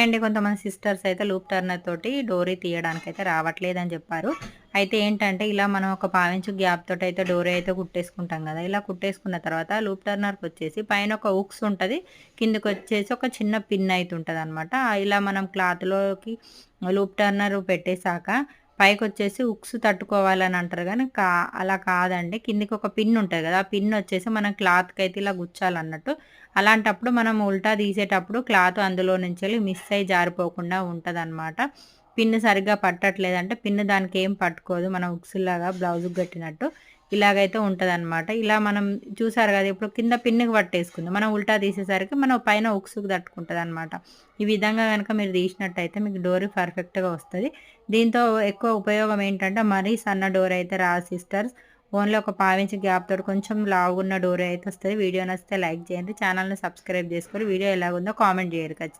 అండి కొంతమంది సిస్టర్స్ అయితే లూప్ టర్నర్ తోటి డోరీ తీయడానికి అయితే రావట్లేదని చెప్పారు. అయితే ఏంటంటే ఇలా మనం ఒక పావించు గ్యాప్ తోటి అయితే డోరీ అయితే కుట్టేసుకుంటాం కదా ఇలా కుట్టేసుకున్న తర్వాత లూప్ టర్నర్కి వచ్చేసి పైన ఒక ఉక్స్ ఉంటుంది కిందకి వచ్చేసి ఒక చిన్న పిన్ అయితే ఉంటుంది అనమాట ఇలా మనం క్లాత్లోకి లూప్ టర్నర్ పెట్టేశాక పైకి వచ్చేసి ఉక్స్ తట్టుకోవాలని అంటారు కానీ కా అలా కాదండి. కిందికి ఒక పిన్ ఉంటుంది కదా ఆ పిన్ వచ్చేసి మనం క్లాత్కి అయితే ఇలా గుచ్చాలన్నట్టు. అలాంటప్పుడు మనం ఉల్టా తీసేటప్పుడు క్లాత్ అందులో నుంచి వెళ్ళి మిస్ అయ్యి జారిపోకుండా ఉంటుంది అనమాట పిన్ సరిగ్గా పట్టట్లేదంటే పిన్ దానికి ఏం పట్టుకోదు మనం ఉక్స్లాగా బ్లౌజ్కి కట్టినట్టు. ఇలాగైతే ఉంటుంది అనమాట ఇలా మనం చూసారు కదా ఇప్పుడు కింద పిన్నికి పట్టేసుకుంది. మనం ఉల్టా తీసేసరికి మనం పైన ఉక్సుకు తట్టుకుంటుంది అనమాట ఈ విధంగా కనుక మీరు తీసినట్టయితే మీకు డోర్ పర్ఫెక్ట్గా వస్తుంది. దీంతో ఎక్కువ ఉపయోగం ఏంటంటే మరీ సన్న డోర్ అయితే రా సిస్టర్స్ ఓన్లీ ఒక పావించి గ్యాప్ తోటి కొంచెం లావుగున్న డోర్ అయితే వస్తుంది. వీడియో నచ్చితే లైక్ చేయండి. ఛానల్ని సబ్స్క్రైబ్ చేసుకొని వీడియో ఎలాగుందో కామెంట్ చేయరు ఖచ్చితంగా.